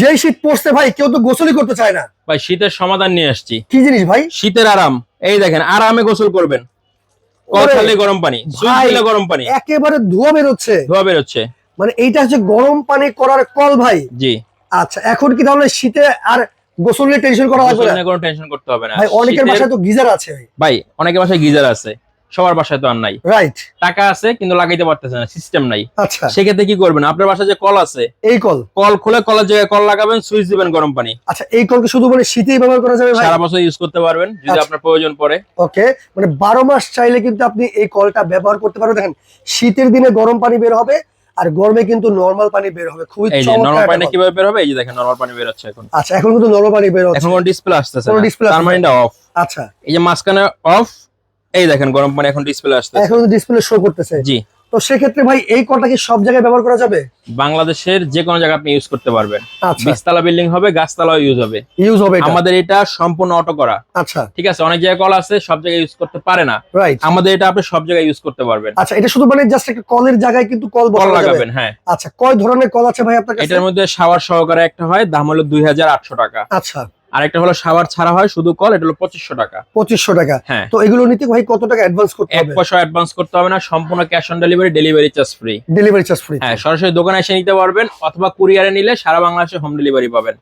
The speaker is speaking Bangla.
যেই শীত পড়ছে ভাই কেউ তো গোসলই করতে চায় না। ভাই শীতের সমাধান নিয়ে আসছি। কি জিনিস ভাই? শীতের আরাম। এই দেখেন আরামে গোসল করবেন। গরম পানি গরম পানি। একেবারে ধোয়া বেরোচ্ছে। ধোয়া বেরোচ্ছে। মানে এইটা হচ্ছে গরম পানি করার কল ভাই। জি। আচ্ছা এখন কি তাহলে শীতে আর গোসল নিয়ে টেনশন করা লাগবে না? কোনো টেনশন করতে হবে না। ভাই অনেকের বাসায় তো গিজার আছে ভাই অনেকের বাসায় গিজার আছে। সবার বাসায় তো আর নাই। রাইট টাকা আছে কিন্তু লাগাইতে পারতেছে না সিস্টেম নাই। আচ্ছা। সেক্ষেত্রে কি করবেন? আপনার বাসায় যে কল আছে এই কল? কল খুলে কলের জায়গায় কল লাগাবেন সুইচ দিবেন গরম পানি। আচ্ছা এই কলকে শুধু মানে শীতেই ব্যবহার করা যাবে সারা বছর ইউজ করতে পারবেন যদি আচ্ছা। আপনার প্রয়োজন পড়ে। ওকে মানে বারো মাস চাইলে কিন্তু আপনি এই কলটা ব্যবহার করতে পারবেন। দেখেন শীতের দিনে গরম পানি বের হবে আর গরমে কিন্তু নরমাল পানি বের হবে। খুবই নরমাল পানি কীভাবে বের হবে? এই যে দেখেন নরমাল পানি বের হচ্ছে এখন। আচ্ছা এখন কিন্তু নর্মাল পানি বের এখন হচ্ছে কোনো ডিসপ্লে display তার মানে অফ আচ্ছা। এই যে মাঝখানে অফ এই দেখেন গরম পানি এখন ডিসপ্লে আসছে এখন ডিসপ্লে শো করতেছে। জি। তো সেক্ষেত্রে ভাই এই কলটা কি সব জায়গায় ব্যবহার করা যাবে? বাংলাদেশের যে কোনো জায়গায় আপনি ইউজ করতে পারবেন। আচ্ছা। বিশতলা বিল্ডিং হবে গাছতলাও ইউজ হবে। ইউজ হবে এটা। আমাদের এটা সম্পূর্ণ অটো করা। আচ্ছা। ঠিক আছে অনেক জায়গায় কল আছে সব জায়গায় ইউজ করতে পারে না। রাইট আমাদের এটা আপনি সব জায়গায় ইউজ করতে পারবেন। আচ্ছা এটা শুধু মানে জাস্ট একটা কলের জায়গায় কিন্তু কল কল লাগাবেন হ্যাঁ। আচ্ছা কয় ধরনের কল আছে ভাই আপনার কাছে? এটার মধ্যে শাওয়ার সহকারে একটা হয় দাম হলো দুই হাজার আটশো টাকা। আচ্ছা। আর একটা হলো সাবার ছাড়া হয় শুধু কল এটা হলো পঁচিশশো টাকা। পঁচিশশো টাকা। হ্যাঁ। তো এগুলো নিতে ভাই কত টাকা অ্যাডভান্স করতে এক পয়সা অ্যাডভান্স করতে হবে না সম্পূর্ণ cash on delivery delivery charge free delivery charge free হ্যাঁ সরাসরি দোকানে এসে নিতে পারবেন অথবা কুরিয়ারে নিলে সারা বাংলাদেশে হোম ডেলিভারি পাবেন।